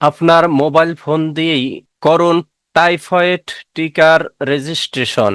আপনার mobile phone দিয়েই করুন টাইফয়েড টিকার রেজিস্ট্রেশন।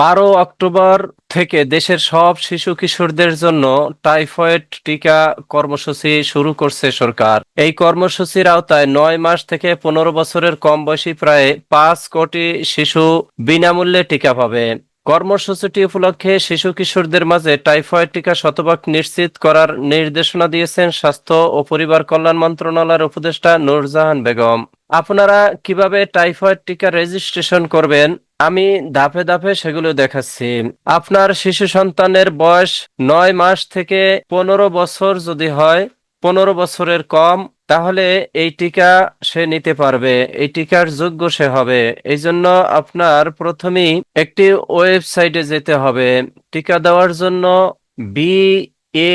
বারো অক্টোবর থেকে দেশের সব শিশু কিশোরদের জন্য টাইফয়েড টিকা কর্মসূচি শুরু করছে সরকার। এই কর্মসূচির আওতায় নয় মাস থেকে পনেরো বছরের কম বয়সী প্রায় পাঁচ কোটি শিশু বিনামূল্যে টিকা পাবে। কর্মসূচিটি উপলক্ষে শিশু কিশোরদের মাঝে টাইফয়েড টিকা শতভাগ নিশ্চিত করার নির্দেশনা দিয়েছেন স্বাস্থ্য ও পরিবার কল্যাণ মন্ত্রণালয়ের উপদেষ্টা নূরজাহান বেগম। আপনারা কীভাবে টাইফয়েড টিকা রেজিস্ট্রেশন করবেন? আমি ধাপে ধাপে সেগুলো দেখাচ্ছি। আপনার শিশু সন্তানের বয়স নয় মাস থেকে পনেরো বছর যদি হয় পনেরো বছরের কম, তাহলে এই টিকা সে নিতে পারবে, এই টিকার যোগ্য সে হবে। এই জন্য আপনার প্রথমেই একটি ওয়েবসাইটে যেতে হবে। টিকা দেওয়ার জন্য B A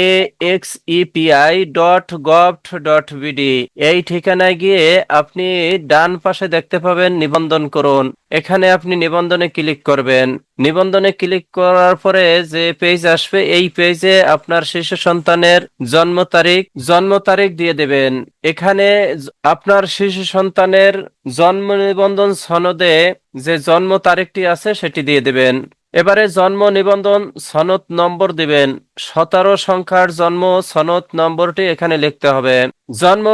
X EPI dot gov dot BD এই ঠিকানায় গিয়ে আপনি ডান পাশে দেখতে পাবেন নিবন্ধন করুন। এখানে আপনি নিবন্ধনে ক্লিক করবেন। নিবন্ধনে ক্লিক করার পরে যে পেজ আসবে, এই পেজে আপনার শিশু সন্তানের জন্ম তারিখ জন্ম তারিখ দিয়ে দেবেন। এখানে আপনার শিশু সন্তানের জন্ম নিবন্ধন সনদে যে জন্ম তারিখটি আছে, সেটি দিয়ে দেবেন। এবারে জন্ম নিবন্ধন সনদ নম্বর দিবেন। সতেরো সংখ্যার জন্ম সনদ নম্বরটি এখানে লিখতে হবে। জন্ম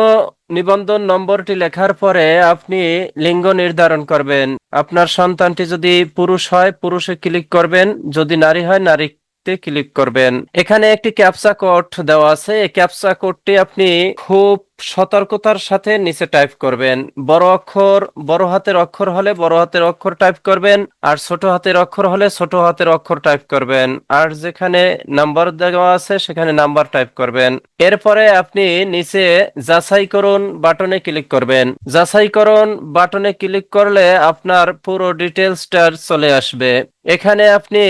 নিবন্ধন নম্বরটি লেখার পরে আপনি লিঙ্গ নির্ধারণ করবেন। আপনার সন্তানটি যদি পুরুষ হয়, পুরুষে ক্লিক করবেন। যদি নারী হয়, নারীতে ক্লিক করবেন। এখানে একটি ক্যাপসা কোড দেওয়া আছে। এই ক্যাপসা কোডটি আপনি খুব সতর্কতার সাথে নিচে টাইপ করবেন। বড় অক্ষর, বড় হাতের অক্ষর হলে বড় হাতের অক্ষর টাইপ করবেন, আর ছোট হাতের অক্ষর হলে ছোট হাতের অক্ষর টাইপ করবেন। আর যেখানে নাম্বার দেওয়া আছে, সেখানে নাম্বার টাইপ করবেন। এরপরে আপনি নিচে যাচাই করুন বাটনে ক্লিক করবেন। যাচাই করুন বাটনে ক্লিক করলে আপনার পুরো ডিটেলসটা চলে আসবে। এখানে আপনি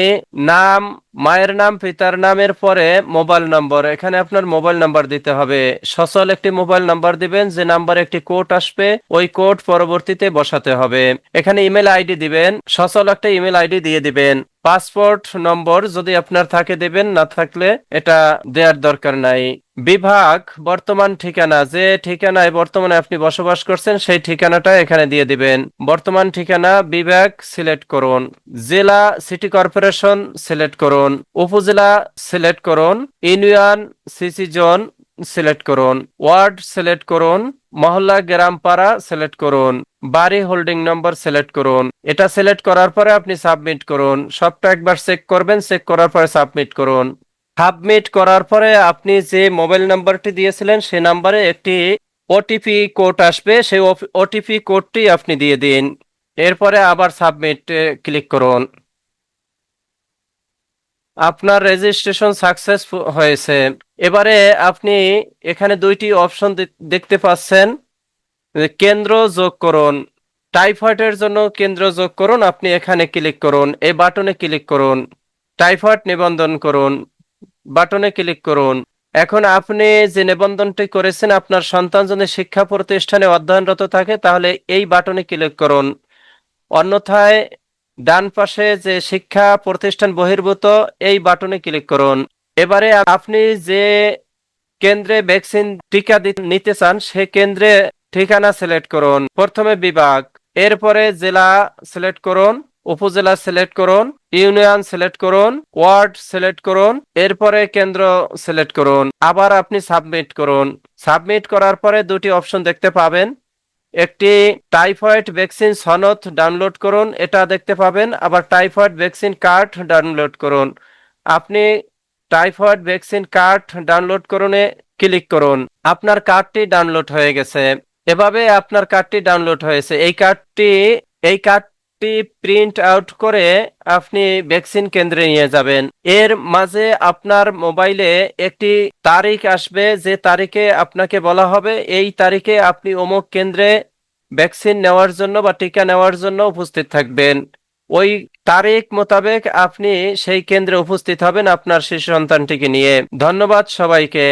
নাম, মায়ের নাম, পিতার নামের পরে মোবাইল নম্বর এখানে আপনার মোবাইল নাম্বার দিতে হবে। সচল একটি মোবাইল নাম্বার দিবেন, যে নাম্বারে একটি কোড আসবে, ওই কোড পরবর্তীতে বসাতে হবে। এখানে ইমেল আইডি দিবেন, সচল একটা ইমেল আইডি দিয়ে দিবেন। পাসপোর্ট নম্বর যদি আপনার থাকে দেবেন, না থাকলে এটা দেওয়ার দরকার নাই। বিভাগ, বর্তমান ঠিকানা, যে ঠিকানায় বর্তমানে আপনি বসবাস করছেন, সেই ঠিকানাটা এখানে দিয়ে দিবেন। বর্তমান ঠিকানা, বিভাগ, সিলেক্ট করুন। জেলা, সিটি কর্পোরেশন, সিলেক্ট করুন। উপজেলা, সিলেক্ট করুন। ইউনিয়ন, সিসি জোন সিলেক্ট করুন ওয়ার্ড সিলেক্ট করুন, মহল্লা, গ্রামপাড়া সিলেক্ট করুন, বাড়ি হোল্ডিং নম্বর সিলেক্ট করুন। এটা সিলেক্ট করার পরে আপনি সাবমিট করুন। সবটা একবার চেক করবেন চেক করার পরে সাবমিট করুন। সাবমিট করার পরে আপনি যে মোবাইল নাম্বারটি দিয়েছিলেন, সে নাম্বারে একটি ওটিপি কোড আসবে। সেই ওটিপি কোডটি আপনি দিয়ে দিন। এরপরে আবার সাবমিট ক্লিক করুন। আপনার রেজিস্ট্রেশন সাকসেস হয়েছে। এবারে আপনি এখানে দুইটি অপশন দেখতে পাচ্ছেন। কেন্দ্র যোগ করুন। টাইফয়েডের জন্য কেন্দ্র যোগ করুন। আপনি এখানে ক্লিক করুন। এই বাটনে ক্লিক করুন। টাইফয়েড নিবন্ধন করুন। বাটনে ক্লিক করুন। এখন আপনি যে নিবন্ধনটি করেছেন, আপনার সন্তান যদি শিক্ষা প্রতিষ্ঠানে অধ্যয়নরত থাকে, তাহলে এই বাটনে ক্লিক করুন। অন্যথায় ডান পাশে যে শিক্ষা প্রতিষ্ঠান বহির্ভূত, এই বাটনে ক্লিক করুন। এবারে আপনি যে কেন্দ্রে ভ্যাকসিন টিকা নিতে চান, সে কেন্দ্রে ঠিকানা সিলেক্ট করুন, প্রথমে বিভাগ, এরপরে জেলা সিলেক্ট করুন, উপজেলা সিলেক্ট করুন, ইউনিয়ন সিলেক্ট করুন, ওয়ার্ড সিলেক্ট করুন, এরপরে কেন্দ্র সিলেক্ট করুন। আবার আপনি সাবমিট করুন। সাবমিট করার পরে দুটি অপশন দেখতে পাবেন। একটি টাইফয়েড ভ্যাকসিন সনদ ডাউনলোড করুন, এটা দেখতে পাবেন। আবার টাইফয়েড ভ্যাকসিন কার্ড ডাউনলোড করুন। আপনি টাইফয়েড ভ্যাকসিন কার্ড ডাউনলোড করুনে ক্লিক করুন। আপনার কার্ডটি ডাউনলোড হয়ে গেছে। এভাবে আপনার কার্ডটি ডাউনলোড হয়েছে। এই কার্ডটি, এই কার্ডটি প্রিন্ট আউট করে আপনি ভ্যাকসিন কেন্দ্রে নিয়ে যাবেন। এর মাঝে আপনার মোবাইলে একটি তারিখ আসবে, যে তারিখে আপনাকে বলা হবে। এই তারিখে আপনি অমুক কেন্দ্রে ভ্যাকসিন নেওয়ার জন্য বা টিকা নেওয়ার জন্য উপস্থিত থাকবেন। ওই তারিখ মোতাবেক আপনি সেই কেন্দ্রে উপস্থিত হবেন আপনার শিশু সন্তানটিকে নিয়ে। ধন্যবাদ সবাইকে।